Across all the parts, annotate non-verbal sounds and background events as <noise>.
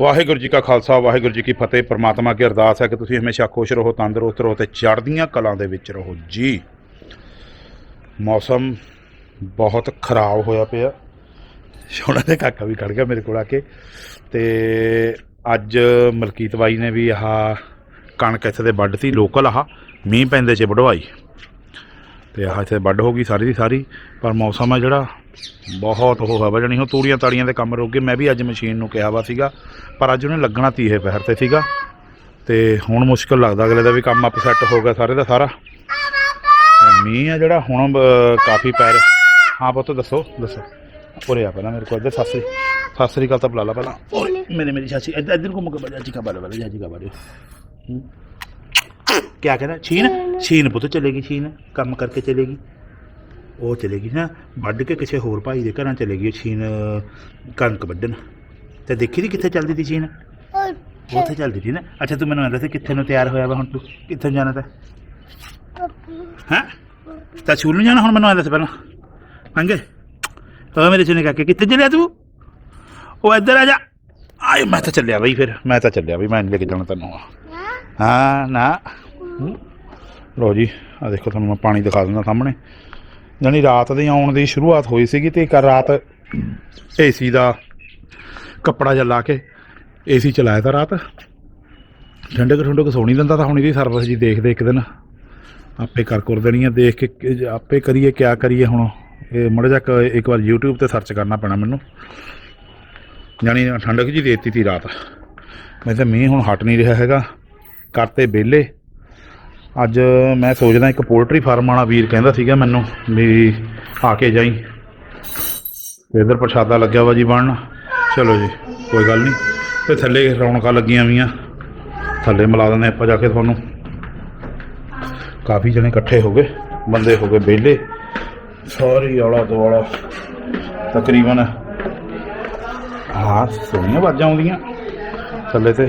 ਵਾਹਿਗੁਰੂ ਜੀ ਕਾ ਖਾਲਸਾ, ਵਾਹਿਗੁਰੂ ਜੀ ਕੀ ਫਤਿਹ। ਪ੍ਰਮਾਤਮਾ ਅੱਗੇ ਅਰਦਾਸ ਹੈ ਕਿ ਤੁਸੀਂ ਹਮੇਸ਼ਾ ਖੁਸ਼ ਰਹੋ, ਤੰਦਰੁਸਤ ਰਹੋ ਤੇ ਚੜ੍ਹਦੀਆਂ ਕਲਾਂ ਦੇ ਵਿੱਚ ਰਹੋ। ਜੀ, ਮੌਸਮ ਬਹੁਤ ਖਰਾਬ ਹੋਇਆ ਪਿਆ। ਸੋਨਾ ਦੇ ਕਾਕਾ ਵੀ ਖੜ ਗਿਆ ਮੇਰੇ ਕੋਲ ਆ ਕੇ। ਤੇ ਅੱਜ ਮਲਕੀਤ ਬਾਈ ਨੇ ਵੀ ਆਹ ਕਣਕ ਇੱਥੇ ਦੇ ਵੱਢ ਤੀ ਲੋਕਲ ਆਹ। ਮੀਂਹ ਪੈਂਦੇ ਚ ਵਢਵਾਈ। ਤੇ ਆਹ ਇੱਥੇ ਵੱਢ ਹੋ ਗਈ ਸਾਰੀ ਦੀ ਸਾਰੀ ਪਰ ਮੌਸਮ ਆ ਜਿਹੜਾ ਬਹੁਤ ਉਹ ਹਵਾ ਜਣੀ ਉਹ ਤੂੜੀਆਂ ਤਾੜੀਆਂ ਦੇ ਕੰਮ ਰੁਕ ਗਏ। ਮੈਂ ਵੀ ਅੱਜ ਮਸ਼ੀਨ ਨੂੰ ਕਿਹਾ ਵਾ ਸੀਗਾ ਪਰ ਅੱਜ ਉਹਨੇ ਲੱਗਣਾ ਤੀਹੇ ਪਹਿਰ ਤੇ ਸੀਗਾ। ਤੇ ਹੁਣ ਮੁਸ਼ਕਲ ਲੱਗਦਾ ਅਗਲੇ ਦਾ ਵੀ ਕੰਮ ਅਪ ਸੈੱਟ ਹੋ ਗਿਆ ਸਾਰੇ ਦਾ ਸਾਰਾ। ਤੇ ਮੀਂਹ ਆ ਜਿਹੜਾ ਹੁਣ ਕਾਫੀ ਪੈ ਰਿਹਾ। ਹਾਂ ਪੁੱਤ ਦੱਸੋ ਦੱਸੋ। ਉਰੇ ਆ ਪਹਿਲਾਂ ਮੇਰੇ ਕੋਲ ਇੱਧਰ ਸਾਸਰੀ ਸਾਸਰੀ ਕਾਲ ਤਾਂ ਬੁਲਾ ਲਾ ਪਹਿਲਾਂ। ਮੇਰੇ ਮੇਰੀ ਸਾਸੀ ਇੱਧਰ ਇੱਧਰ ਘੁੰਮ ਕੇ ਬਜਾ ਜੀ ਕਾ ਬਾਲੇ ਬਾਲੇ ਜੀ ਕਾ ਬਾਲੇ क्या कहना छीन छीन ਪੁੱਤ ਚਲੇਗੀ ਛੀਨ ਕੰਮ ਕਰਕੇ ਚਲੇਗੀ ਉਹ ਚਲੇਗੀ ਨਾ ਵੱਢ ਕੇ ਕਿਸੇ ਹੋਰ ਭਾਈ ਦੇ ਘਰਾਂ ਚਲੇਗੀ ਛੀਨ ਕਣਕ ਵੱਢਣ ਤੇ ਦੇਖੀ ਦੀ ਕਿੱਥੇ ਚੱਲਦੀ ਸੀ ਛੀਨ ਉੱਥੇ ਚੱਲਦੀ ਸੀ ਨਾ ਅੱਛਾ ਤੂੰ ਮੈਨੂੰ ਕਹਿੰਦਾ ਸੀ ਕਿੱਥੇ ਨੂੰ ਤਿਆਰ ਹੋਇਆ ਵਾ ਹੁਣ ਤੂੰ ਕਿੱਥੇ ਜਾਣਾ ਤਾਂ ਹੈਂ ਤਾਂ ਸਕੂਲ ਨੂੰ ਜਾਣਾ ਹੁਣ ਮੈਨੂੰ ਆਂਦਾ ਸੀ ਪਹਿਲਾਂ ਮੰਗੇ ਉਹ ਮੇਰੇ ਚੁਣੇ ਕਾਕੇ ਕਿੱਥੇ ਚੱਲਿਆ ਤੂੰ ਉਹ ਇੱਧਰ ਆ ਜਾ ਆਏ ਮੈਂ ਤਾਂ ਚੱਲਿਆ ਬਈ ਫਿਰ ਮੈਂ ਤਾਂ ਚੱਲਿਆ ਬਈ ਮੈਂ ਨਹੀਂ ਲੈ ਕੇ ਜਾਣਾ ਤੈਨੂੰ ਹਾਂ ਨਾ ਹੂੰ। ਜੀ ਆ ਦੇਖੋ ਤੁਹਾਨੂੰ ਮੈਂ ਪਾਣੀ ਦਿਖਾ ਦਿੰਦਾ ਸਾਹਮਣੇ। ਜਾਣੀ ਰਾਤ ਦੇ ਆਉਣ ਦੀ ਸ਼ੁਰੂਆਤ ਹੋਈ ਸੀਗੀ ਤੇ ਇੱਕ ਰਾਤ ਏਸੀ ਦਾ ਕੱਪੜਾ ਜਿਹਾ ਲਾ ਕੇ ਏਸੀ ਚਲਾਇਆ ਤਾਂ ਰਾਤ। ਠੰਡਕ ਠੰਡਕ ਸੌਣੀ ਦਿੰਦਾ ਤਾਂ ਹੁਣ ਇਹਦੀ ਸਰਵਿਸ ਜੀ ਦੇਖਦੇ ਇੱਕ ਦਿਨ। ਆਪੇ ਕਰ ਕਰ ਦੇਣੀ ਆ, ਦੇਖ ਕੇ ਆਪੇ ਕਰੀਏ, ਕਿਆ ਕਰੀਏ ਹੁਣ। ਇਹ ਮੜ ਜਾ ਇੱਕ ਵਾਰ YouTube ਤੇ ਸਰਚ ਕਰਨਾ ਪੈਣਾ ਮੈਨੂੰ। ਜਾਣੀ ਠੰਡਕ ਜੀ ਦੇਤੀ ਤੀ ਰਾਤ। ਮੈਂ ਤਾਂ ਮੀਂਹ ਹੁਣ ਹਟ ਨਹੀਂ ਰਿਹਾ ਹੈਗਾ। ਕਰਤੇ ਵਿਹਲੇ। ਅੱਜ ਮੈਂ ਸੋਚਦਾ ਇੱਕ ਪੋਲਟਰੀ ਫਾਰਮ ਵਾਲਾ ਵੀਰ ਕਹਿੰਦਾ ਸੀਗਾ ਮੈਨੂੰ ਵੀ ਆ ਕੇ ਜਾਈ। ਤੇ ਇੱਧਰ ਪ੍ਰਸ਼ਾਦਾ ਲੱਗਿਆ ਵਾ ਜੀ ਬਣਨ। ਚਲੋ ਜੀ, ਕੋਈ ਗੱਲ ਨਹੀਂ। ਤੇ ਥੱਲੇ ਰੌਣਕਾਂ ਲੱਗੀਆਂ ਵੀਆਂ। ਥੱਲੇ ਮਿਲਾ ਦਿੰਦੇ ਆਪਾਂ ਜਾ ਕੇ ਤੁਹਾਨੂੰ। ਕਾਫੀ ਜਣੇ ਇਕੱਠੇ ਹੋ ਗਏ। ਬੰਦੇ ਹੋ ਗਏ ਵਿਹਲੇ। ਸਾਰੀ ਆਲਾ ਦੁਆਲਾ ਤਕਰੀਬਨ ਹਾਂ ਸੋਹਣੀਆਂ ਆਵਾਜ਼ਾਂ ਆਉਂਦੀਆਂ। ਥੱਲੇ ਤੇ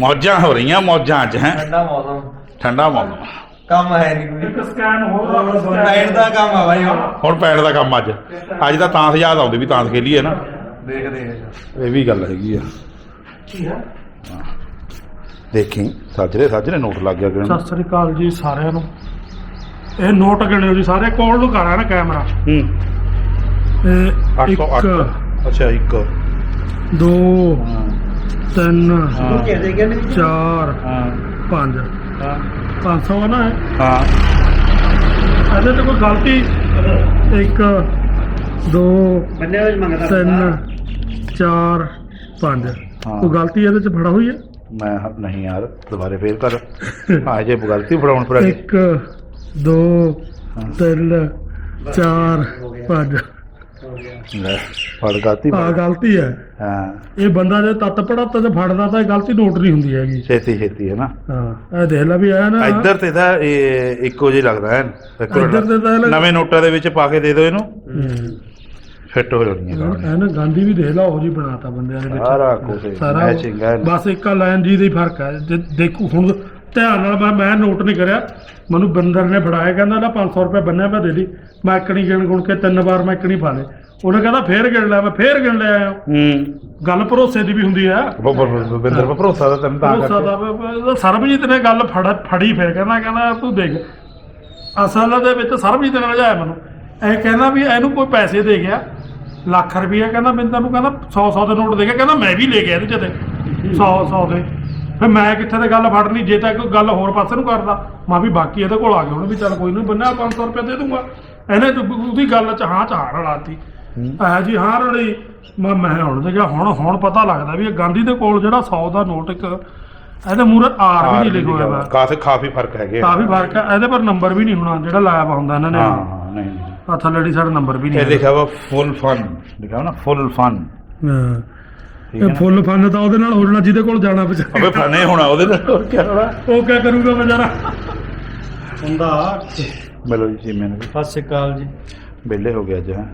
ਮੌਜਾਂ ਹੋ ਰਹੀਆਂ ਮੌਜਾਂ ਅੱਜ ਹੈ? ਠੰਡਾ ਮੌਸਮ। ਠੰਡਾ ਮੌਸਮ। ਕੰਮ ਹੈ ਨਹੀਂ ਕੋਈ। ਸਕੈਨ ਹੋਰ ਲਾਈਟ ਦਾ ਕੰਮ ਆ ਬਾਈ ਹੁਣ। ਹੁਣ ਪੈਣ ਦਾ ਕੰਮ ਅੱਜ। ਅੱਜ ਤਾਂ ਤਾਂਸ ਯਾਦ ਆਉਂਦੀ ਵੀ ਤਾਂਸ ਖੇਲੀਏ ਨਾ। ਦੇਖਦੇ ਆ। ਇਹ ਵੀ ਗੱਲ ਹੈਗੀ ਆ। ਕੀ ਹੈ? ਦੇਖੀ ਸਾਜਰੇ ਸਾਜਰੇ ਨੋਟ ਲੱਗ ਗਿਆ ਕਿਰਨ ਸਤਿ ਸ੍ਰੀ ਅਕਾਲ ਜੀ ਸਾਰਿਆਂ ਨੂੰ। ਇਹ ਨੋਟ ਗਿਣਿਓ ਜੀ ਸਾਰੇ ਕੋਲ ਨੂੰ ਕਰਾਂ ਨਾ ਕੈਮਰਾ। ਹੂੰ। ਇਹ 808 1 ਅੱਛਾ ਇੱਕ। 2 ਹਾਂ। 3 ਹਾਂ। ਕਹਿੰਦੇ ਕਹਿੰਦੇ 4 ਹਾਂ। 5 ਹਾਂ। 500 ਆ ਨਾ। ਹਾਂ। ਇਹਦੇ ਤੇ ਕੋਈ ਗਲਤੀ? 1 2 ਬੰਨੇ ਵਿੱਚ ਮੰਗਦਾ 3 4 5 ਹਾਂ। ਕੋਈ ਗਲਤੀ ਇਹਦੇ ਚ ਫੜਾ ਹੋਈ ਹੈ? ਮੈਂ ਹ- ਨਹੀਂ ਯਾਰ ਦੁਬਾਰੇ ਫੇਰ ਕਰ। ਹਾਂ ਜੇ ਗਲਤੀ ਫੜਾਉਣ ਪਰ 1 2 3 4 5 ਲੈ ਫੜ ਗਲਤੀ ਆ। ਗਲਤੀ ਹੈ। ਹਾਂ। ਇਹ ਬੰਦਾ ਜੇ ਤੱਤ ਪੜਾਤ ਤੇ ਫੜਦਾ ਤਾਂ ਇਹ ਗਲਤੀ ਨੋਟ ਨਹੀਂ ਹੁੰਦੀ ਹੈਗੀ। ਛੇਤੀ ਛੇਤੀ ਹੈ ਨਾ। ਹਾਂ ਇਹ ਦੇਖ ਲੈ ਵੀ ਆਇਆ ਨਾ ਇੱਧਰ ਤੇ ਤਾਂ ਇਹ ਇੱਕੋ ਜਿਹਾ ਲੱਗਦਾ ਹੈ। ਇੱਧਰ ਤੇ ਤਾਂ ਨਵੇਂ ਨੋਟਾਂ ਦੇ ਵਿੱਚ ਪਾ ਕੇ ਦੇ ਦਿਓ ਇਹਨੂੰ। ਹੂੰ। ਫਿੱਟ ਹੋ ਜਾਣੀ ਹੈ ਨਾ ਗਾਂਧੀ ਵੀ ਦੇਖ ਲਾ ਉਹ ਜੀ ਬਣਾਤਾ ਬੰਦਿਆਂ ਦੇ ਵਿੱਚ ਸਾਰਾ ਕੁਝ ਸਾਰਾ ਮੈਚਿੰਗ ਹੈ। ਬਸ ਇੱਕ ਆ ਲਾਈਨ ਜੀ ਦਾ ਹੀ ਫ਼ਰਕ ਹੈ। ਦੇਖੋ ਹੁਣ ਧਿਆਨ ਨਾਲ ਮੈਂ ਮੈਂ ਨੋਟ ਨਹੀਂ ਕਰਿਆ। ਮੈਨੂੰ ਬੰਦਰ ਨੇ ਫੜਾਇਆ ਕਹਿੰਦਾ ਨਾ 500 ਰੁਪਏ ਬੰਨਿਆ ਮੈਂ ਦੇ ਦੀ। ਮੈਂ ਇੱਕਣੀ ਗਿਣ ਗੁਣ ਕੇ ਤਿੰਨ ਵਾਰ ਮੈਂ ਇੱਕਣੀ ਪਾ ਲੇ ਉਹਨੇ ਕਹਿੰਦਾ ਫੇਰ ਗਿਣ ਲਿਆ ਮੈਂ ਫੇਰ ਗਿਣ ਲਿਆ ਹੂੰ। ਗੱਲ ਭਰੋਸੇ ਦੀ ਵੀ ਹੁੰਦੀ ਬਿੰਦਰ ਪਰ ਭਰੋਸਾ ਦਾ ਤੈਨੂੰ ਤਾਂ ਭਰੋਸਾ ਦਾ ਬ- ਬ- ਸਰਬਜੀਤ ਨੇ ਗੱਲ ਫੜ ਫੜੀ ਫੇਰ ਕਹਿੰਦਾ ਕਹਿੰਦਾ ਤੂੰ ਦੇਖ ਅਸਲ ਦੇ ਵਿੱਚ ਸਰਬਜੀਤ ਨੇ ਰਜਾਇਆ ਮੈਨੂੰ। ਇਹ ਕਹਿੰਦਾ ਵੀ ਇਹਨੂੰ ਕੋਈ ਪੈਸੇ ਦੇ ਗਿਆ ਲੱਖ ਰੁਪਏ ਕਹਿੰਦਾ ਮੈਨੂੰ ਤੈਨੂੰ ਕਹਿੰਦਾ 100 100 ਦੇ ਨੋਟ ਦੇ ਗਿਆ ਕਹਿੰਦਾ ਮੈਂ ਵੀ ਲੈ ਗਿਆ ਇਹਦੇ ਤੇ 100 100 ਦੇ। ਫਿਰ ਮੈਂ ਕਿੱਥੇ ਤੇ ਗੱਲ ਫੜਨੀ ਜੇ ਤਾਂ ਕੋਈ ਗੱਲ ਹੋਰ ਪਾਸੇ ਨੂੰ ਕਰਦਾ ਮੈਂ ਵੀ ਬਾਕੀ ਇਹਦੇ ਕੋਲ ਆ ਗਿਆ ਹੁਣ ਵੀ ਚੱਲ ਕੋਈ ਨਹੀਂ ਬੰਨਿਆ 500 ਰੁਪਏ ਦੇ ਦੂੰਗਾ। ਇਹਨੇ ਤਾਂ ਉਹਦੀ ਗੱਲ ਚ ਹਾਂ ਚ ਹਾਂ ਰਲਾਤੀ ਆ ਜੀ ਹਾਂ ਰਲੀ ਮੈਂ ਮੈਂ ਹੁਣ ਤੇ ਕਿਹਾ ਹੁਣ ਹੁਣ ਪਤਾ ਲੱਗਦਾ ਵੀ ਇਹ ਗਾਂਧੀ ਦੇ ਕੋਲ ਜਿਹੜਾ 100 ਦਾ ਨੋਟ ਇੱਕ ਇਹਦੇ ਮੂਰੇ ਆਰ ਵੀ ਨਹੀਂ ਲਿਖਿਆ ਹੋਇਆ। ਕਾਫੀ ਕਾਫੀ ਫ਼ਰਕ ਹੈਗੇ। ਕਾਫੀ ਫ਼ਰਕ ਹੈ। ਇਹਦੇ ਪਰ ਨੰਬਰ ਵੀ ਨਹੀਂ ਹੋਣਾ ਜਿਹੜਾ ਲਾਇਆ ਵਾ ਹੁੰਦਾ ਇਹਨਾਂ ਨੇ। ਹਾਂ ਹਾਂ ਨਹੀਂ ਨਹੀਂ। ਆ ਥੱਲੜੀ ਸਾਡਾ ਨੰਬਰ ਵੀ ਇਹ ਨਹੀਂ ਲਿਖਿਆ ਵਾ ਫੁੱਲ ਫਨ। ਲਿਖਿਆ ਨਾ ਫੁੱਲ ਫਨ। ਹਾਂ। ਇਹ ਫੁੱਲ ਫਨ ਤਾਂ ਉਹਦੇ ਨਾਲ ਹੋ ਜਾਣਾ ਜਿਹਦੇ ਕੋਲ ਜਾਣਾ ਬਚਾ ਅਬੇ ਫਨੇ ਹੋਣਾ ਉਹਦੇ ਨਾਲ ਹੋਰ ਕੀ ਹੋਣਾ? ਉਹ ਕਿਆ ਕਰੂਗਾ ਵਿਚਾਰਾ ਹੁੰਦਾ ਮਿਲੋ ਜੀ ਮੈਨੂੰ ਸਤਿ ਸ਼੍ਰੀ ਅਕਾਲ ਜੀ। ਵਿਹਲੇ ਹੋ ਗਿਆ ਅੱਜ ਹੈਂ।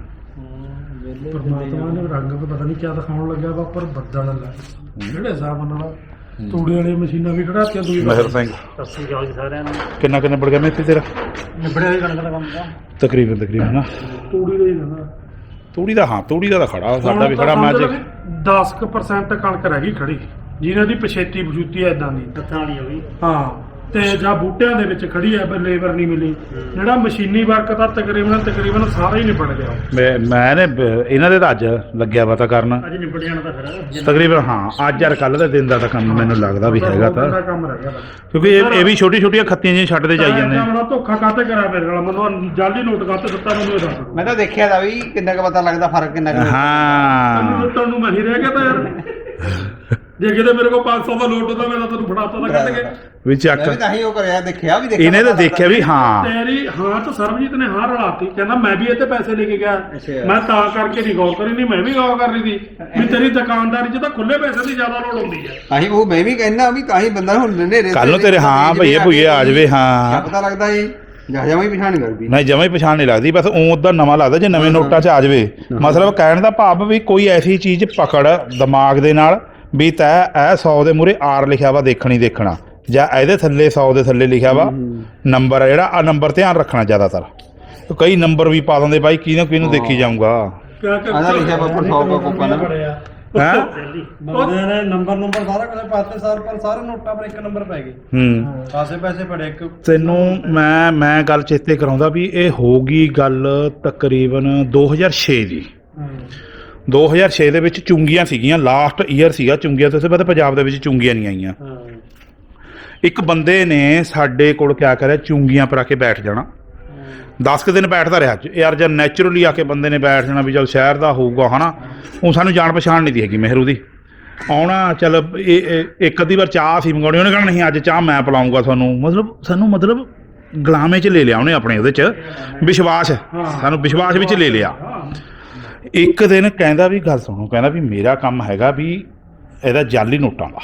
ਪਰਮਾਤਮਾ ਨੇ ਰੰਗ ਪਤਾ ਨਹੀਂ ਕਿਆ ਦਿਖਾਉਣ ਲੱਗਿਆ ਵਾ ਪਰ ਬੱਦਲ ਲੱਗਾ। ਜਿਹੜੇ ਹਿਸਾਬ ਨਾਲ ਤੂੜੀ ਵਾਲੀਆਂ ਮਸ਼ੀਨਾਂ ਵੀ ਖੜਾਤੀਆਂ ਦੂਈ ਮਹਿਰ ਸਿੰਘ। ਸਤਿ ਸ੍ਰੀ ਅਕਾਲ ਜੀ ਸਾਰਿਆਂ ਨੂੰ। ਕਿੰਨਾ ਕਿੰਨਾ ਪੜ ਗਿਆ ਮੇਥੇ ਤੇਰਾ? ਨਿਬੜੇ ਹੋਏ ਕਣਕ ਦਾ ਕੰਮ ਤਾਂ। ਤਕਰੀਬਨ ਤਕਰੀਬਨ ਨਾ। ਤੂੜੀ ਦਾ ਹੀ ਤੂੜੀ ਦਾ ਹਾਂ ਤੂੜੀ ਦਾ ਤਾਂ ਖੜਾ ਸਾਡਾ ਵੀ ਖੜਾ ਮੈਂ ਅੱਜ 10% ਕਣਕ ਰਹਿ ਗਈ ਖੜੀ। ਜਿਹਨਾਂ ਦੀ ਪਛੇਤੀ ਬਜੂਤੀ ਐ ਇਦਾਂ ਦੀ। ਤੱਤਾਂ ਵਾਲੀ ਹੋ ਗਈ ਹਾਂ। ਤੇ ਜਾਂ ਬੂਟਿਆਂ ਦੇ ਵਿੱਚ ਖੜੀ ਐ ਪਰ ਲੇਬਰ ਨਹੀਂ ਮਿਲੀ। ਜਿਹੜਾ ਮਸ਼ੀਨੀ ਵਰਕ ਤਾਂ ਤਕਰੀਬਨ ਤਕਰੀਬਨ ਸਾਰਾ ਹੀ ਨਿਬੜ ਗਿਆ। ਮੈਂ ਮੈਂ ਨੇ ਬ- ਇਹਨਾਂ ਦੇ ਤਾਂ ਅੱਜ ਲੱਗਿਆ ਵਾ ਤਾਂ ਕਰਨ। ਅੱਜ ਨਿਬੜ ਜਾਣਾ ਤਾਂ ਫਿਰ। ਤਕਰੀਬਨ ਹਾਂ ਅੱਜ ਯਾਰ ਕੱਲ ਦੇ ਦਿਨ ਦਾ ਤਾਂ ਕੰਮ ਮੈਨੂੰ ਲੱਗਦਾ ਵੀ ਹੈਗਾ ਤਾਂ। ਦਾ ਕੰਮ ਰਹਿ ਗਿਆ ਬਸ। ਕਿਉਂਕਿ ਇਹ ਇਹ ਵੀ ਛੋਟੀ ਛੋਟੀਆਂ ਖੱਤੀਆਂ ਜਿਹੀਆਂ ਛੱਡਦੇ ਜਾਈ ਜਾਂਦੇ ਮੈਂ ਬੜਾ ਧੋਖਾ ਕਾਤੇ ਕਰਿਆ ਮੇਰੇ ਨਾਲ? ਮੈਨੂੰ ਜਾਲੀ ਨੋਟ ਕਾਤੇ ਦਿੱਤਾ ਮੈਨੂੰ ਇਹ ਦੱਸ ਮੈਂ ਤਾਂ ਦੇਖਿਆ ਦਾ ਵੀ ਕਿੰਨਾ ਕੁ ਪਤਾ ਲੱਗਦਾ ਫ਼ਰਕ ਕਿੰਨਾ ਕੁ ਹਾਂ। ਤੈਨੂੰ ਤੁਹਾਨੂੰ ਮੈਂ ਹੀ ਰਹਿ ਗਿਆ ਤਾਂ ਯਾਰ। ਜੇ ਕਿਤੇ ਮੇਰੇ ਕੋਲ 500 ਦਾ ਨੋਟ ਹੁੰਦਾ ਮੈਂ ਤਾਂ ਤੈਨੂੰ ਫੜਾਤਾ ਤਾਂ ਕੱਢ ਕੇ। ਵੀ ਚੱਕ। ਮੈਂ ਵੀ ਤਾਂ ਹੀ ਉਹ ਕਰਿਆ ਦੇਖਿਆ ਵੀ ਦੇਖਿਆ ਇਹਨੇ ਤਾਂ ਦੇਖਿਆ ਵੀ ਹਾਂ। ਤੇਰੀ ਹਾਂ ਤਾਂ ਸਰਬਜੀਤ ਨੇ ਹਾਂ ਰਲਾਤੀ। ਕਹਿੰਦਾ ਮੈਂ ਵੀ ਇਹ ਤੇ ਪੈਸੇ ਲੈ ਕੇ ਗਿਆ। ਮੈਂ ਤਾਂ ਕਰਕੇ ਨਹੀਂ ਗੌਰ ਕਰੀ ਨਹੀਂ ਮੈਂ ਵੀ ਗੌਰ ਕਰ ਰਹੀ ਸੀ। ਵੀ ਤੇਰੀ ਦੁਕਾਨਦਾਰੀ 'ਚ ਤਾਂ ਖੁੱਲੇ ਪੈਸੇ ਦੀ ਜ਼ਿਆਦਾ ਲੋੜ ਹੁੰਦੀ ਹੈ ਆਹੀ ਉਹ ਮੈਂ ਵੀ ਕਹਿੰਦਾ ਵੀ ਤਾਂ ਹੀ ਬੰਦਾ ਹੁਣ ਨੇਰੇ ਕੱਲ੍ਹ ਨੂੰ ਤੇਰੇ ਹਾਂ ਭਈਏ ਭੁਈਏ ਆ ਜਾਵੇ, ਹਾਂ। ਪਤਾ ਲੱਗਦਾ ਜੀ ਜਾ ਜਾ ਮੈਂ ਪਛਾਣ ਕਰਦੀ ਨਹੀਂ ਜਮਾਂ ਹੀ ਪਛਾਣ ਨਹੀਂ ਲੱਗਦੀ ਬਸ ਉਹ ਉਦਾਂ ਨਵਾਂ ਲੱਗਦਾ ਜੇ ਨਵੇਂ ਨੋਟਾਂ 'ਚ ਆ ਜਾਵੇ। ਮਤਲਬ ਕਹਿਣ ਦਾ ਭਾਵ ਵੀ ਕੋਈ ਐਸੀ ਚੀਜ਼ ਪਕੜ ਦਿਮਾਗ ਦੇ ਨਾਲ ਵੀ ਤੈ ਇਹ 100 ਦੇ ਮੂਰੇ ਆਰ ਲਿਖਿਆ ਵਾ ਦੇਖਣੀ ਦੇਖਣਾ। ਜਾਂ ਇਹਦੇ ਥੱਲੇ 100 ਦੇ ਥੱਲੇ ਲਿਖਿਆ ਵਾ ਨੰਬਰ ਆ ਜਿਹੜਾ ਆ ਨੰਬਰ ਧਿਆਨ ਰੱਖਣਾ ਜ਼ਿਆਦਾਤਰ। ਕਈ ਨੰਬਰ ਵੀ ਪਾ ਦਿੰਦੇ ਬਾਈ ਕਿਹਨੂੰ ਕਿਹਨੂੰ ਦੇਖੀ ਜਾਊਗਾ। ਆਹ ਲਿਖਿਆ ਵਾ ਉੱਪਰ ਸੌ ਕਾ ਕੋਪਾ ਨਾ। ਹੈ? ਬੰਦੇ ਨੇ ਨੰਬਰ ਨੰਬਰ ਸਾਰਾ ਕੁਝ ਪਾਤੇ ਸਾਰ ਪਰ ਸਾਰੇ ਨੋਟਾਂ ਪਰ ਇੱਕ ਨੰਬਰ ਪੈ ਗਏ। ਹੂੰ। ਪਾਸੇ ਪੈਸੇ ਪੜੇ ਇੱਕ ਤੈਨੂੰ ਮੈਂ ਮੈਂ ਗੱਲ ਚੇਤੇ ਕਰਾਉਂਦਾ ਵੀ ਇਹ ਹੋਗੀ ਗੱਲ ਤਕਰੀਬਨ 2006 ਦੀ। 2006 ਦੇ ਵਿੱਚ ਚੁੰਗੀਆਂ ਸੀਗੀਆਂ ਲਾਸਟ ਈਅਰ ਸੀਗਾ ਚੁੰਗੀਆਂ ਤੋਂ ਬਾਅਦ ਪੰਜਾਬ ਦੇ ਵਿੱਚ ਚੁੰਗੀਆਂ ਨਹੀਂ ਆਈਆਂ। ਇੱਕ ਬੰਦੇ ਨੇ ਸਾਡੇ ਕੋਲ ਕਿਆ ਕਰਿਆ ਚੁੰਗੀਆਂ ਪਰ ਆ ਕੇ ਬੈਠ ਜਾਣਾ। 10 ਕੁ ਦਿਨ ਬੈਠਦਾ ਰਿਹਾ। ਯਾਰ ਜਦ ਨੈਚੁਰਲੀ ਆ ਕੇ ਬੰਦੇ ਨੇ ਬੈਠ ਜਾਣਾ ਵੀ ਚਲ ਸ਼ਹਿਰ ਦਾ ਹੋਊਗਾ ਹਨਾ। ਉਹ ਸਾਨੂੰ ਜਾਣ ਪਛਾਣ ਨਹੀਂ ਦੀ ਹੈਗੀ ਮਹਿਰੂ ਦੀ। ਆਉਣਾ ਚਲ ਇਹ ਇਹ- ਇੱਕ ਅੱਧੀ ਵਾਰ ਚਾਹ ਸੀ ਮੰਗਾਉਣੀ ਉਹਨੇ ਕਹਿਣਾ ਨਹੀਂ ਅੱਜ ਚਾਹ ਮੈਂ ਪਿਲਾਉਂਗਾ ਤੁਹਾਨੂੰ। ਮਤਲਬ ਸਾਨੂੰ ਮਤਲਬ ਗੁਲਾਮੇ 'ਚ ਲੈ ਲਿਆ ਉਹਨੇ ਆਪਣੇ ਉਹਦੇ 'ਚ। ਵਿਸ਼ਵਾਸ। ਸਾਨੂੰ ਵਿਸ਼ਵਾਸ ਵਿੱਚ ਲੈ ਲਿਆ। ਇੱਕ ਦਿਨ ਕਹਿੰਦਾ ਵੀ, ਗੱਲ ਸੁਣੋ, ਕਹਿੰਦਾ ਵੀ ਮੇਰਾ ਕੰਮ ਹੈਗਾ ਵੀ ਇਹਦਾ ਜਾਲੀ ਨੋਟਾਂ ਦਾ।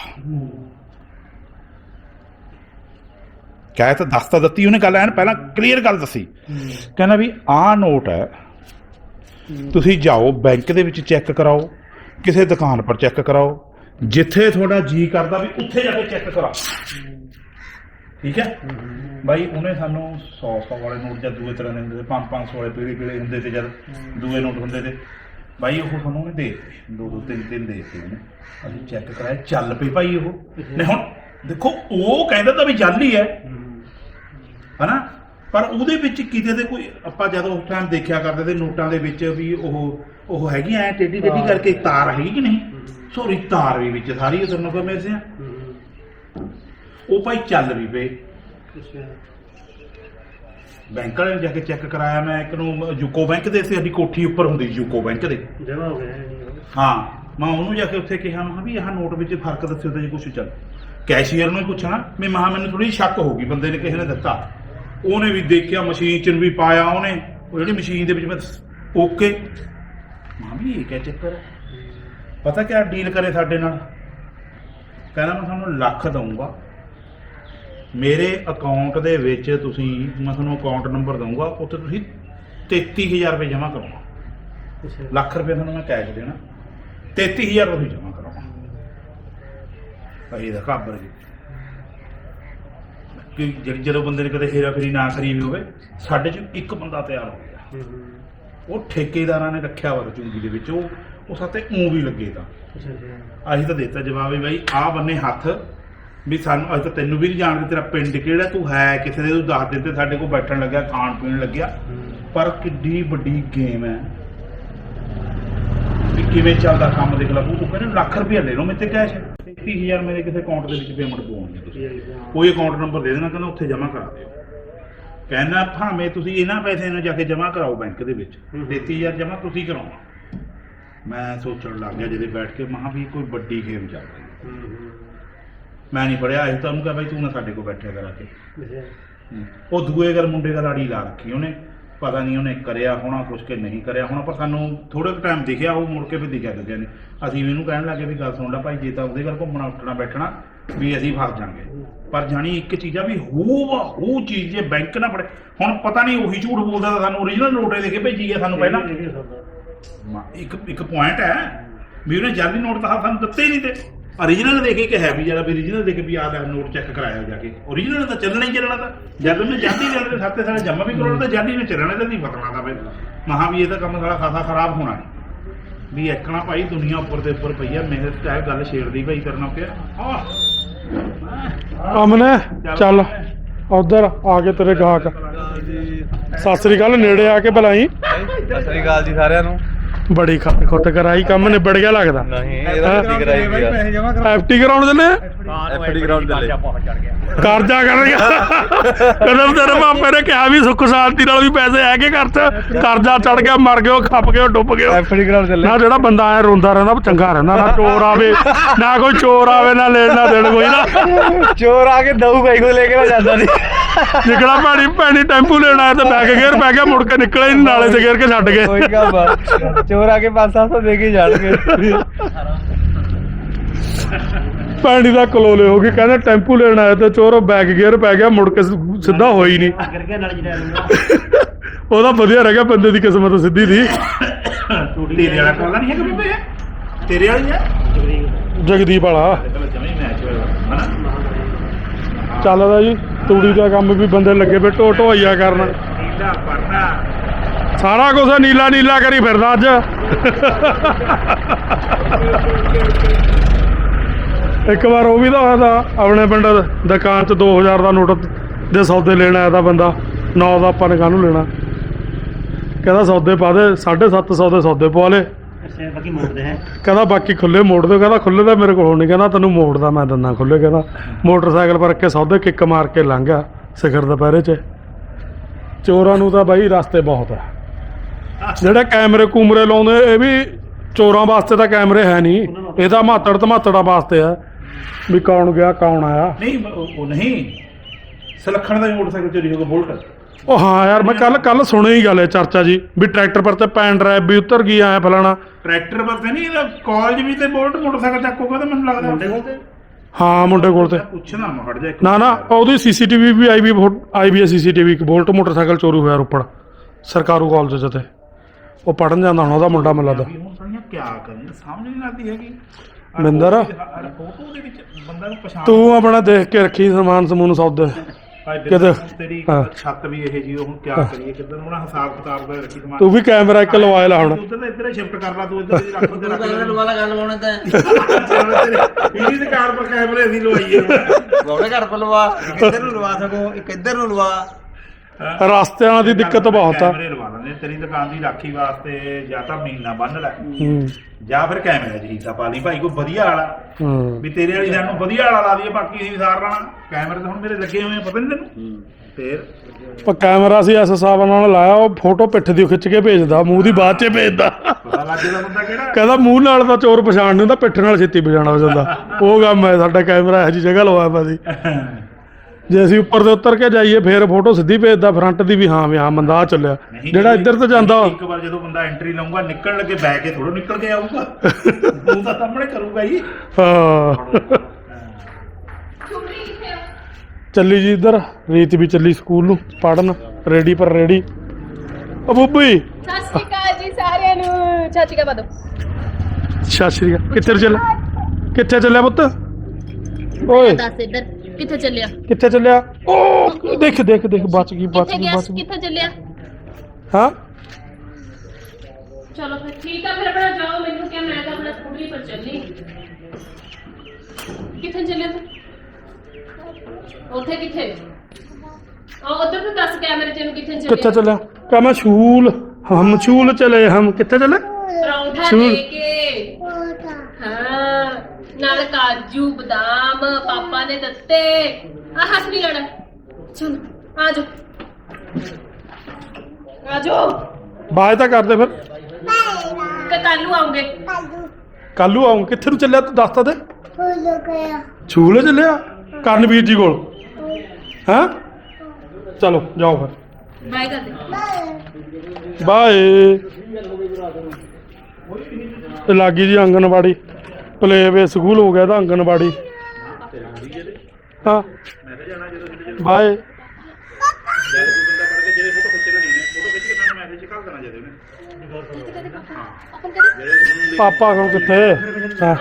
ਕਹਿ ਤਾਂ ਦੱਸ ਤਾਂ ਦਿੱਤੀ, ਉਹਨੇ ਗੱਲ ਐਨ ਪਹਿਲਾਂ ਕਲੀਅਰ ਗੱਲ ਦੱਸੀ। ਕਹਿੰਦਾ ਵੀ ਆਹ ਨੋਟ ਹੈ, ਤੁਸੀਂ ਜਾਓ, ਬੈਂਕ ਦੇ ਵਿੱਚ ਚੈੱਕ ਕਰਾਓ, ਕਿਸੇ ਦੁਕਾਨ ਪਰ ਚੈੱਕ ਕਰਾਓ, ਜਿੱਥੇ ਤੁਹਾਡਾ ਜੀ ਕਰਦਾ ਵੀ ਉੱਥੇ ਜਾ ਕੇ ਚੈੱਕ ਕਰਾਓ। ਠੀਕ ਹੈ? ਬਾਈ ਉਹਨੇ ਸਾਨੂੰ 100 100 ਵਾਲੇ ਨੋਟ ਜਾਂ ਦੂਏ ਤਰ੍ਹਾਂ ਦੇ ਹੁੰਦੇ ਤੇ 5 500 ਵਾਲੇ ਪੀਲੇ ਪੀਲੇ ਹੁੰਦੇ ਤੇ ਜਦ ਦੂਏ ਨੋਟ ਹੁੰਦੇ ਤੇ ਬਾਈ ਉਹ ਸਾਨੂੰ ਉਹਨੇ ਦੇ ਦਿੱਤੇ ਦੋ ਦੋ ਤਿੰਨ ਤਿੰਨ ਦੇ ਦਿੱਤੇ ਉਹਨੇ। ਅਸੀਂ ਚੈੱਕ ਕਰਾਇਆ ਚੱਲ ਪਈ ਭਾਈ ਉਹ। ਨਹੀਂ ਹੁਣ ਦੇਖੋ ਉਹ ਕਹਿੰਦਾ ਤਾਂ ਵੀ ਜਾਲੀ ਹੈ। ਹਨਾ? ਪਰ ਉਹਦੇ ਵਿੱਚ ਕਿਤੇ ਤੇ ਕੋਈ ਆਪਾਂ ਜਦੋਂ ਉਸ ਟਾਈਮ ਦੇਖਿਆ ਕਰਦੇ ਤੇ ਨੋਟਾਂ ਦੇ ਵਿੱਚ ਵੀ ਉਹ ਉਹ ਹੈਗੀ ਐ ਟੇਢੀ ਟੇਢੀ ਕਰਕੇ ਤਾਰ ਹੈਗੀ ਕਿ ਨਹੀਂ? ਸੋਰੀ ਤਾਰ ਵੀ ਵਿੱਚ ਸਾਰੀ ਉਹ ਤੁਹਾਨੂੰ ਕੋ ਮੇਰੇ ਸਿਆ ਉਹ ਭਾਈ ਚੱਲ ਵੀ ਪਏ। ਬੈਂਕ ਵਾਲੇ ਨੇ ਜਾ ਕੇ ਚੈੱਕ ਕਰਾਇਆ ਮੈਂ ਇੱਕ ਨੂੰ ਯੂਕੋ ਬੈਂਕ ਦੇ ਸੀ ਸਾਡੀ ਕੋਠੀ ਉੱਪਰ ਹੁੰਦੀ ਸੀ ਯੂਕੋ ਬੈਂਕ ਦੇ। ਜਮਾ ਹੋ ਗਿਆ ਹਾਂ ਮੈਂ ਉਹਨੂੰ ਜਾ ਕੇ ਉੱਥੇ ਕਿਹਾ ਮੈਂ ਕਿਹਾ ਵੀ ਆਹ ਨੋਟ ਵਿੱਚ ਫ਼ਰਕ ਦੱਸਿਓ ਤੇ ਜੇ ਕੁਛ ਚੱਲ। ਕੈਸ਼ੀਅਰ ਨੂੰ ਪੁੱਛਣਾ ਮੈਂ ਮਹਾ ਮੈਨੂੰ ਥੋੜੀ ਸ਼ੱਕ ਹੋ ਗਈ ਬੰਦੇ ਨੇ ਕਿਸੇ ਨੇ ਦਿੱਤਾ। ਉਹਨੇ ਵੀ ਦੇਖਿਆ ਮਸ਼ੀਨ 'ਚ ਵੀ ਪਾਇਆ ਉਹਨੇ। ਉਹ ਜਿਹੜੀ ਮਸ਼ੀਨ ਦੇ ਵਿੱਚ ਮੈਂ ਓਕੇ ਮਾਂ ਵੀ ਇਹ ਕਿਆ ਚੱਕਰ? ਪਤਾ ਕਿਆ ਡੀਲ ਕਰੇ ਸਾਡੇ ਨਾਲ? ਕਹਿੰਦਾ ਮੈਂ ਤੁਹਾਨੂੰ ਲੱਖ ਦਊਂਗਾ। ਮੇਰੇ ਅਕਾਊਂਟ ਦੇ ਵਿੱਚ ਤੁਸੀਂ ਮੈਂ ਤੁਹਾਨੂੰ ਅਕਾਊਂਟ ਨੰਬਰ ਦਊਂਗਾ ਉੱਥੇ ਤੁਸੀਂ 33000 ਰੁਪਏ ਜਮ੍ਹਾਂ ਕਰਵਾਉਣਾ। ਲੱਖ ਰੁਪਏ ਤੁਹਾਨੂੰ ਮੈਂ ਕੈਸ਼ ਦੇਣਾ। 33000 ਰੁਪਏ ਜਮ੍ਹਾਂ ਕਰਾਉਣਾ ਭਾਈ ਦਾ ਕਾਬਰ ਜੀ ਕਿ ਜਦੋਂ ਬੰਦੇ ਨੇ ਕਦੇ ਹੇਰਾ ਫੇਰੀ ਨਾ ਕਰੀ ਵੀ ਹੋਵੇ ਸਾਡੇ ਚ ਇੱਕ ਬੰਦਾ ਤਿਆਰ ਹੋ ਗਿਆ। ਉਹ ਠੇਕੇਦਾਰਾਂ ਨੇ ਰੱਖਿਆ ਵਾ ਚੁੰਗੀ ਦੇ ਵਿੱਚ। ਉਹ ਉਹ ਸਾਤੇ ਊਂ ਵੀ ਲੱਗੇ ਤਾਂ। ਅਸੀਂ ਤਾਂ ਦਿੱਤਾ ਜਵਾਬ ਵੀ ਬਾਈ ਆਹ ਬੰਨੇ ਹੱਥ ਵੀ ਸਾਨੂੰ ਅਸੀਂ ਤਾਂ ਤੈਨੂੰ ਵੀ ਨਹੀਂ ਜਾਣਦੇ ਤੇਰਾ ਪਿੰਡ ਕਿਹੜਾ ਤੂੰ ਹੈ ਕਿਸੇ ਦੇ ਤੂੰ ਦੱਸ ਦਿੰਦੇ ਸਾਡੇ ਕੋਲ ਬੈਠਣ ਲੱਗਿਆ ਖਾਣ ਪੀਣ ਲੱਗਿਆ। ਪਰ ਕਿੱਡੀ ਵੱਡੀ ਗੇਮ ਹੈ। ਵੀ ਕਿਵੇਂ ਚੱਲਦਾ ਕੰਮ ਦੇਖ ਲਾ ਤੂੰ ਤੂੰ ਕਹਿੰਦਾ ਲੱਖ ਰੁਪਏ ਲੈ ਲਓ ਮੇਰੇ ਤੇ ਕੈਸ਼ 30000 ਮੇਰੇ ਕਿਸੇ ਅਕਾਊਂਟ ਦੇ ਵਿੱਚ ਪੇਮੈਂਟ ਪਵਾਉਣੀ ਹੈ ਤੁਸੀਂ। ਕੋਈ ਅਕਾਊਂਟ ਨੰਬਰ ਦੇ ਦੇਣਾ ਕਹਿੰਦਾ ਉੱਥੇ ਜਮ੍ਹਾਂ ਕਰਾ ਦਿਓ। ਕਹਿੰਦਾ ਭਾਵੇਂ ਤੁਸੀਂ ਇਹਨਾਂ ਪੈਸੇ ਨੂੰ ਜਾ ਕੇ ਜਮ੍ਹਾਂ ਕਰਾਓ ਬੈਂਕ ਦੇ ਵਿੱਚ। 33000 ਜਮ੍ਹਾਂ ਤੁਸੀਂ ਕਰਾਉਣਾ ਮੈਂ ਸੋਚਣ ਲੱਗ ਗਿਆ ਜਿਹਦੇ ਬੈਠ ਕੇ ਮਹਾ ਵੀ ਕੋਈ ਵੱਡੀ ਗੇਮ ਚੱਲ ਰਹੀ ਹੈ। ਮੈਂ ਨਹੀਂ ਪੜਿਆ ਤਾਂ ਉਹਨੂੰ ਕਹਾਂ ਬਾਈ ਤੂੰ ਨਾ ਸਾਡੇ ਕੋਲ ਬੈਠਿਆ ਕਰ ਆ ਕੇ। ਹੂੰ। ਉਹ ਦੂਏ ਗੱਲ ਮੁੰਡੇ ਦਾ ਲਾੜੀ ਲਾ ਰੱਖੀ ਉਹਨੇ ਪਤਾ ਨਹੀਂ ਉਹਨੇ ਕਰਿਆ ਹੋਣਾ ਕੁਛ ਕਿ ਨਹੀਂ ਕਰਿਆ ਹੋਣਾ ਪਰ ਸਾਨੂੰ ਥੋੜੇ ਕੁ ਟਾਈਮ ਦਿਖਿਆ ਉਹ ਮੁੜ ਕੇ ਵੀ ਦਿਖਿਆ ਲੱਗਿਆ ਨੇ। ਅਸੀਂ ਵੀ ਇਹਨੂੰ ਕਹਿਣ ਲੱਗੇ ਵੀ ਗੱਲ ਸੁਣ ਲੈ ਭਾਈ ਜੇ ਤਾਂ ਉਹਦੇ ਗੱਲ ਘੁੰਮਣਾ ਉੱਠਣਾ ਬੈਠਣਾ ਵੀ ਅਸੀਂ ਫਸ ਜਾਾਂਗੇ। ਪਰ ਜਾਣੀ ਇੱਕ ਚੀਜ਼ ਆ ਵੀ ਹੋ ਵਾ ਹੋ ਚੀਜ਼ ਜੇ ਬੈਂਕ ਨਾ ਪੜੇ ਹੁਣ ਪਤਾ ਨਹੀਂ ਉਹੀ ਝੂਠ ਬੋਲਦਾ ਤਾਂ ਸਾਨੂੰ ਓਰੀਜਨਲ ਨੋਟੇ ਦੇ ਕੇ ਭੇਜੀ ਗਿਆ ਸਾਨੂੰ ਪਹਿਲਾਂ। ਮਾ- ਇੱਕ ਇੱਕ ਪੁਆਇੰਟ ਹੈ। ਵੀ ਉਹਨੇ ਜਾਲੀ ਨੋਟ ਤਾਂ ਸਾਨੂੰ ਦਿੱਤੇ ਹੀ ਨਹੀਂ ਤੇ। Origignal ਦੇ ਕੇ ਕਿ ਹੈ ਵੀ ਜਿਹੜਾ ਵੀ origignal ਦੇ ਕੇ ਵੀ ਆਹ ਲੈ ਨੋਟ ਚੈੱਕ ਕਰਾਇਆ ਜਾ ਕੇ। Origignal ਤਾਂ ਚੱਲਣਾ ਹੀ ਚੱਲਣਾ ਤਾਂ। ਜਦ ਉਹਨੇ ਜਾਂਦੀ ਲੈਣ ਦੇ ਸਾਤੇ ਸਾਰੇ ਜਮਾ ਵੀ ਕਰੋੜ ਤਾਂ ਜਾਂਦੀ ਨੇ ਚੱਲਣਾ ਤਾਂ ਨਹੀਂ ਪਤਲਾ ਦਾ ਫਿਰ ਮਹਾ ਵੀ ਇਹ ਤਾਂ ਕੰਮ ਸਾਰਾ ਖਾਸਾ ਖਰਾਬ ਹੋਣਾ ਹੈ। ਵੀ ਇੱਕਣਾ ਭਾਈ ਦੁਨੀਆ ਉੱਪਰ ਦੇ ਉੱਪਰ ਪਈ ਆ ਮੇਰੇ ਤੇ ਇਹ ਗੱਲ ਛੇੜਦੀ ਭਾਈ ਕਰਨਾ ਪਿਆ ਆਹ। ਅਮਨੇ ਚੱਲ। ਉਧਰ ਆ ਕੇ ਤੇਰੇ ਗਾਹਕ। ਸਤਿ ਸ੍ਰੀ ਅਕਾਲ ਨੇੜੇ ਆ ਕੇ ਬੁਲਾਈ। ਸਤਿ ਸ੍ਰੀ ਅਕਾਲ ਜੀ ਸਾਰਿਆਂ ਨੂੰ। ਬੜੀ ਖੱਟ ਖੁੱਟ ਕਰਾਈ ਕੰਮ ਨਿਬੜ ਗਿਆ ਲੱਗਦਾ। ਨਹੀਂ ਇਹਦਾ ਕੀ ਕਰਾਈ ਵੀ ਐਫਟੀ ਕਰਾਉਣ ਦਿੰਦੇ ਐਫਡੀ ਗਰਾਊਂਡ ਦੇ ਲਈ ਕਰਜ਼ਾ ਕਰ ਗਿਆ ਕਦਮ ਤੇਰੇ ਮਾਪੇ ਨੇ ਕਿਹਾ ਵੀ ਸੁੱਖ ਸ਼ਾਂਤੀ ਨਾਲ ਵੀ ਪੈਸੇ ਹੈਗੇ ਘਰ 'ਚ ਕਰਜ਼ਾ ਚੜ ਗਿਆ ਮਰ ਗਿਆ ਖੱਪ ਗਿਆ ਡੁੱਬ ਗਿਆ। ਐਫਡੀ ਗਰਾਊਂਡ ਦੇ ਨਾ ਜਿਹੜਾ ਬੰਦਾ ਐ ਰੋਂਦਾ ਰਹਿੰਦਾ ਉਹ ਚੰਗਾ ਰਹਿੰਦਾ ਨਾ ਚੋਰ ਆਵੇ ਨਾ ਕੋਈ ਚੋਰ ਆਵੇ ਨਾ ਲੈਣ ਨਾ ਦੇਣ ਕੋਈ ਨਾ। ਚੋਰ ਆ ਕੇ ਦਊ ਭਾਈ ਕੋ ਲੈ ਕੇ ਨਾ ਜਾਂਦਾ ਨਹੀਂ ਨਿਕਲਾ ਪਾਣੀ ਪੈਣੀ ਟੈਂਪੂ ਲੈਣ ਆਇਆ ਤੇ ਬੈਗ ਗੇਰ ਪੈ ਗਿਆ ਮੁੜ ਕੇ ਨਿਕਲਿਆ ਹੀ ਨੀ, ਨਾਲੇ ਤੇ ਗੇਰ ਕੇ ਛੱਡ ਗਏ। ਕੋਈ ਗੱਲ ਬਾ ਚੋਰ ਆ ਕੇ 500 ਦੇ ਕੇ ਜਾਣਗੇ। ਪਾਣੀ ਦਾ ਕਲੋਲੇ ਹੋ ਗਈ ਕਹਿੰਦੇ ਟੈਂਪੂ ਲੈਣ ਆਇਆ ਤੇ ਚੋਰ ਬੈਗ ਗੇਅਰ ਪੈ ਗਿਆ ਮੁੜ ਕੇ ਸਿ- ਸਿੱਧਾ ਹੋਈ ਨਹੀਂ। ਉਹਦਾ ਵਧੀਆ ਰਹਿ ਗਿਆ ਬੰਦੇ ਦੀ ਕਿਸਮਤ ਸਿੱਧੀ ਦੀ। ਤੇਰੇ ਵਾਲਾ ਕੋਲਾ ਨਹੀਂ ਹੈ ਕਿ ਬੀਬੇ ਤੇਰੇ ਵਾਲੀ ਆ? ਜਗਦੀਪ ਵਾਲਾ। ਚੱਲਦਾ ਜੀ ਤੂੜੀ ਦਾ ਕੰਮ ਵੀ ਬੰਦੇ ਲੱਗੇ ਪਏ ਢੋ ਢੋਈਆ ਕਰਨ। ਨੀਲਾ ਪਰਨਾ ਸਾਰਾ ਕੁਝ ਨੀਲਾ ਨੀਲਾ ਕਰੀ ਫਿਰਦਾ ਅੱਜ। ਇੱਕ ਵਾਰ ਉਹ ਵੀ ਤਾਂ ਹੋਇਆ ਤਾ ਆਪਣੇ ਪਿੰਡ ਦੁਕਾਨ 'ਚ 2000 ਦਾ ਨੋਟ ਦੇ ਸੌਦੇ ਲੈਣ ਆਇਆ ਤਾਂ ਬੰਦਾ 9 ਦਾ ਆਪਾਂ ਨੇ ਕਾਹਨੂੰ ਲੈਣਾ? ਕਹਿੰਦਾ ਸੌਦੇ ਪਾ ਦੇ 750 ਦੇ ਸੌਦੇ ਪਵਾ ਲੇ। ਬਾਕੀ ਮੋੜਦੇ ਹੈ। ਕਹਿੰਦਾ ਬਾਕੀ ਖੁੱਲੇ ਮੋੜ ਦਿਓ ਕਹਿੰਦਾ ਖੁੱਲੇ ਤਾਂ ਮੇਰੇ ਕੋਲ ਨਹੀਂ ਕਹਿੰਦਾ ਤੈਨੂੰ ਮੋੜਦਾ ਮੈਂ ਦਿੰਦਾ ਖੁੱਲੇ ਕਹਿੰਦਾ ਮੋਟਰਸਾਈਕਲ ਪਰ ਕੇ ਸੌਦੇ ਕਿੱਕ ਮਾਰ ਕੇ ਲੰਘ ਗਿਆ ਸਿਖਰ ਦੁਪਹਿਰੇ 'ਚ। ਚੋਰਾਂ ਨੂੰ ਤਾਂ ਬਾਈ ਰਸਤੇ ਬਹੁਤ ਆ ਜਿਹੜੇ ਕੈਮਰੇ ਕੂਮਰੇ ਲਾਉਂਦੇ ਇਹ ਵੀ ਚੋਰਾਂ ਵਾਸਤੇ ਤਾਂ ਕੈਮਰੇ ਹੈ ਨਹੀਂ। ਇਹ ਤਾਂ ਮਾਤੜ ਧਮਾਤੜਾਂ ਵਾਸਤੇ ਆ। ਵੀ ਕੌਣ ਗਿਆ ਕੌਣ ਆਇਆ। ਨਹੀਂ ਉਹ ਉਹ ਨਹੀਂ। ਸਲੱਖਣ ਦਾ ਮੋਟਰਸਾਈਕਲ ਚੋਰੀ ਹੋ ਗਿਆ ਬੁਲਟ। ਉਹ ਹਾਂ ਯਾਰ ਮੈਂ ਕੱਲ ਕੱਲ ਸੁਣੀ ਹੀ ਗੱਲ ਹੈ ਚਰਚਾ ਜੀ ਵੀ ਟਰੈਕਟਰ ਪਰ ਤੇ ਪੈਨ ਡਰਾਈਵ ਵੀ ਉਤਰ ਗਈ ਆਇਆ ਫਲਾਣਾ। ਟਰੈਕਟਰ ਪਰ ਤੇ ਨਹੀਂ ਇਹਦਾ ਕਾਲਜ ਵੀ ਤੇ ਬੁਲਟ ਮੋਟਰਸਾਈਕਲ ਚੱਕੋਗਾ ਤਾਂ ਮੈਨੂੰ ਲੱਗਦਾ। ਮੁੰਡੇ ਕੋਲ ਤੇ? ਹਾਂ ਮੁੰਡੇ ਕੋਲ ਤੇ। ਪੁੱਛਣਾ ਮੈਂ ਹਟ ਜਾ ਇੱਕ ਨਾ ਨਾ ਉਹਦੀ ਸੀਸੀਟੀਵੀ ਵੀ ਆਈ ਵੀ ਆਈ ਵੀ ਸੀਸੀਟੀਵੀ ਇੱਕ ਬੋਲਟ ਮੋਟਰਸਾਈਕਲ ਚੋਰੀ ਹੋਇਆ ਰੋਪੜ ਸਰਕਾਰੂ ਕਾਲਜ 'ਚ ਤੇ। ਉਹ ਪੜਨ ਜਾਂਦਾ ਹੁਣ ਉਹਦਾ ਮੁੰਡਾ ਮੈਨੂੰ ਲੱਗਦਾ। ਵੀ ਹੁਣ ਸਾਰੀਆਂ ਕਿਆ ਕਰੀਏ ਸਮਝ ਨਹੀਂ ਲੱਗਦੀ ਹੈਗੀ। ਮਨਿੰਦਰ? ਫੋਟੋ ਦੇ ਵਿੱਚ ਬੰਦਾ ਨੂੰ ਪਛਾਣ ਤੂੰ ਆਪਣਾ ਦੇਖ ਕੇ ਰੱਖੀ ਸਮਾਨ ਸਮੂਨ ਸੌਦੇ। ਭਾਈ ਕਿਤੇ- ਤੇਰੀ ਹਾਂ। ਛੱਤ ਵੀ ਇਹ ਜੀ ਉਹ ਹੁਣ ਕਿਆ ਕਰੀਏ? ਕਿੱਦਾਂ ਨੂੰ ਨਾ ਹਿਸਾਬ ਕਿਤਾਬ ਦਾ ਰੱਖੀ ਸਮਾਨ? ਤੂੰ ਵੀ ਕੈਮਰਾ ਇੱਕ ਲਵਾਇਆ ਲਾ ਹੁਣ। ਉੱਧਰ ਤਾਂ ਇੱਧਰ ਸ਼ਿਫਟ ਕਰ ਲਾ ਤੂੰ ਇੱਧਰ ਦੀ ਰੱਖ ਤੇ ਰੱਖ ਲੈ ਵਾਲਾ ਗੱਲ ਪਾਉਣੇ ਤਾਂ। ਇਹਦੀ ਦੁਕਾਨ ਪਰ ਕੈਮਰੇ ਅਸੀਂ ਲਵਾਈਏ। ਗੋੜੇ ਘਰ ਪਰ ਲਵਾ। ਇੱਕ ਇੱਧਰ ਨੂੰ ਲਵਾ ਸਕੋ ਇੱਕ ਇੱਧਰ ਨੂੰ ਲਵਾ। ਰਸਤਿਆਂ ਦੀ ਦਿੱਕਤ ਬਹੁਤ ਆ। ਕੈਮਰੇ ਲਵਾ ਲੈਂਦੇ ਤੇਰੀ ਦੁਕਾਨ ਦੀ ਰਾਖੀ ਵਾਸਤੇ ਜਾਂ ਤਾਂ ਮਹੀਨਾ ਬੰਨ ਲੈ। ਹੂੰ। ਜਾਂ ਫਿਰ ਕੈਮਰਾ ਜੀ ਹੀਸਾ ਪਾ ਲਈ। ਭਾਈ ਕੋਈ ਵਧੀਆ ਵਾਲਾ। ਹੂੰ। ਵੀ ਤੇਰੇ ਵਾਲੀ ਸਾਨੂੰ ਵਧੀਆ ਵਾਲਾ ਲਾ ਦਈਏ ਬਾਕੀ ਅਸੀਂ ਸਾਰ ਲਾਣਾ ਕੈਮਰੇ ਤਾਂ ਹੁਣ ਮੇਰੇ ਲੱਗੇ ਹੋਏ ਆ ਪਤਾ ਨਹੀਂ ਤੈਨੂੰ? ਫੇਰ? ਪਰ ਕੈਮਰਾ ਸੀ ਇਸ ਹਿਸਾਬ ਨਾਲ ਲਾਇਆ ਉਹ ਫੋਟੋ ਪਿੱਠ ਦੀ ਖਿੱਚ ਕੇ ਭੇਜਦਾ ਮੂੰਹ ਦੀ ਬਾਅਦ 'ਚ ਭੇਜਦਾ। ਪਤਾ ਲੱਗ ਜਾਂਦਾ ਬੰਦਾ ਕਿਹੜਾ। ਕਹਿੰਦਾ ਮੂੰਹ ਨਾਲ ਤਾਂ ਚੋਰ ਪਛਾਣ ਨਹੀਂ ਹੁੰਦਾ ਪਿੱਠ ਨਾਲ ਛੇਤੀ ਪਛਾਣ ਹੋ ਜਾਂਦਾ। ਉਹ ਕੰਮ ਹੈ ਸਾਡਾ ਕੈਮਰਾ ਇਹੋ ਜਿਹੀ ਜਗ੍ਹਾ ਲਵਾਇਆ ਸੀ <laughs> ਜੇ ਅਸੀਂ ਉੱਪਰ ਦੇ ਉੱਤਰ ਕੇ ਜਾਈਏ ਫੇਰ ਫੋਟੋ ਸਿੱਧੀ ਭੇਜਦਾ ਫਰੰਟ ਦੀ ਵੀ ਹਾਂ ਵੀ ਹਾਂ ਬੰਦਾ ਆ ਚੱਲਿਆ। ਨਹੀਂ, ਜਿਹੜਾ ਇੱਧਰ ਤੋਂ ਜਾਂਦਾ ਇੱਕ ਵਾਰ ਜਦੋਂ ਬੰਦਾ ਐਂਟਰੀ ਲਾਊਗਾ ਨਿਕਲਣ ਲੱਗੇ ਬੈ ਕੇ ਥੋੜਾ ਨਿਕਲ ਕੇ ਆਊਗਾ। ਉਹ ਤਾਂ ਸਾਹਮਣੇ ਕਰੂਗਾ ਹੀ ਹਾਂ। ਚੱਲੀ ਜੀ ਇੱਧਰ ਰੀਤ ਵੀ ਚੱਲੀ ਸਕੂਲ ਨੂੰ ਪੜਨ ਰੈਡੀ ਪਰ ਰੈਡੀ ਓ ਬੁੱਬੀ। ਸਤਿ ਸ਼੍ਰੀ ਅਕਾਲ ਜੀ ਸਾਰਿਆਂ ਨੂੰ। ਚਾਚੀ ਕਾ ਬਦੋ ਸਤਿ ਸ਼੍ਰੀ ਅਕਾਲ। ਕਿੱਥੇ ਚੱਲਿਆ? ਕਿੱਥੇ ਚੱਲਿਆ ਪੁੱਤ? ਓਏ। ਦੱਸ ਇੱਧਰ। ਕਿੱਥੇ ਚੱਲਿਆ ਕਿੱਥੇ ਚੱਲਿਆ ਓ ਦੇਖ ਦੇਖ ਦੇਖ ਬਚ ਗਈ ਬਚ ਕਿੱਥੇ ਗਈ ਗਿਆ ਬਚ ਗਈ ਕਿੱਥੇ ਚੱਲਿਆ ਹਾਂ ਚਲੋ ਫਿਰ ਠੀਕ ਆ ਫਿਰ ਆਪਣਾ ਜਾਓ ਮੈਨੂੰ ਕਿਹਾ ਮੈਂ ਤਾਂ ਆਪਣਾ ਸਕੂਟਰੀ ਪਰ ਚੱਲੀ ਕਿੱਥੇ ਚੱਲਿਆ ਤੂੰ ਉੱਥੇ ਕਿੱਥੇ ਆ ਉਧਰ ਤੋਂ ਦੱਸ ਕੈਮਰੇ ਚ ਨੂੰ ਕਿੱਥੇ ਕਿੱਥੇ ਚੱਲਿਆ ਚੱਲਿਆ ਕਹ ਮੈਂ ਸ਼ੂਲ ਹਮ ਸ਼ੂਲ ਚਲੇ ਹਮ ਕਿੱਥੇ ਚੱਲੇ ਪਰੌਂਠਾ ਸ਼ੂਲ। ਲੈ ਕੇ ਹਾਂ ਨਾਲ ਕਾਜੂ ਬਦਾਮ ਪਾਪਾ ਨੇ ਦਿੱਤੇ। ਆ ਹੱਸ ਵੀ ਲੜ। ਚਲ ਆ ਜਾ ਆ ਜਾਓ। ਬਾਅਦ ਤਾਂ ਕਰਦੇ ਫਿਰ। ਕਿ ਕੱਲ ਨੂੰ ਆਉਂਗੇ। ਕੱਲ ਨੂੰ ਆਉਂ ਕਿੱਥੇ ਨੂੰ ਚੱਲਿਆ ਤੂੰ? ਦੱਸ ਤਾਂ ਦੇ। ਛੂਲੇ ਚੱਲਿਆ? ਕਰਨਵੀਰ ਜੀ ਕੋਲ। ਹਾਂ? ਚਲੋ ਜਾਓ ਫਿਰ। ਬਾਏ ਕਰ ਦੇ ਬਾਏ ਲੱਗੀ ਜੀ ਆਂਗਨਵਾੜੀ ਪਲੇਵੇ ਸਕੂਲ ਹੋ ਗਿਆ ਤਾਂ ਆਂਗਨਵਾੜੀ ਹਾਂ। ਬਾਏ। ਪਾਪਾ ਕੋਲ ਕਿੱਥੇ? ਹਾਂ।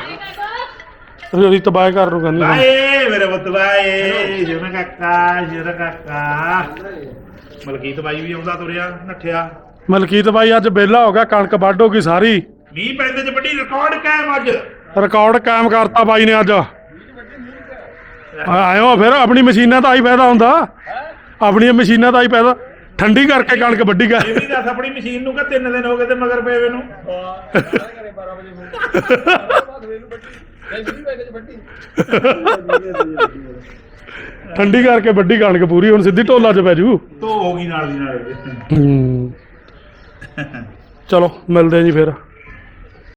ਰੀਤ ਬਾਏ ਕਰ ਨੂੰ ਕਹਿੰਦੀ ਬਾਏ ਮੇਰੇ ਪੁੱਤ ਬਾਏ। ਕਾਕਾ ਜੁਨਾ ਕਾਕਾ। ਮਲਕੀਤ ਬਾਈ ਵੀ ਆਉਂਦਾ ਤੁਰਿਆ ਨੱਠਿਆ। ਮਲਕੀਤ ਬਾਈ ਅੱਜ ਵਿਹਲਾ ਹੋ ਗਿਆ ਕਣਕ ਵੱਢ ਹੋ ਗਈ ਸਾਰੀ। ਮੀਂਹ ਪੈਂਦੇ ਚ ਵੱਡੀ ਰਿਕਾਰਡ ਕਾਇਮ ਅੱਜ। ਰਿਕਾਰਡ ਕਾਇਮ ਕਰਤਾ ਬਾਈ ਨੇ ਅੱਜ। ਆਇਓ ਫਿਰ ਆਪਣੀ ਮਸ਼ੀਨਾਂ ਦਾ ਹੀ ਫਾਇਦਾ ਹੁੰਦਾ। ਆਪਣੀਆਂ ਮਸ਼ੀਨਾਂ ਦਾ ਹੀ ਫਾਇਦਾ। ਠੰਡੀ ਕਰਕੇ ਕਣਕ ਵੱਢੀ ਇਹ ਗਏ ਵੀ ਦੱਸ ਆਪਣੀ ਮਸ਼ੀਨ ਨੂੰ ਕਿ ਤਿੰਨ ਦਿਨ ਹੋ ਗਏ ਤੇ ਮਗਰ ਪਏ ਵੇ ਨੂੰ। ਠੰਡੀ ਕਰਕੇ ਵੱਢੀ ਕਣਕ ਪੂਰੀ ਹੁਣ ਸਿੱਧੀ ਢੋਲਾ 'ਚ ਪੈ ਜੂ। ਤੋ ਹੋ ਗਈ ਨਾਲ ਦੀ ਨਾਲ ਹੂੰ। ਚਲੋ ਮਿਲਦੇ ਆ ਜੀ ਫਿਰ।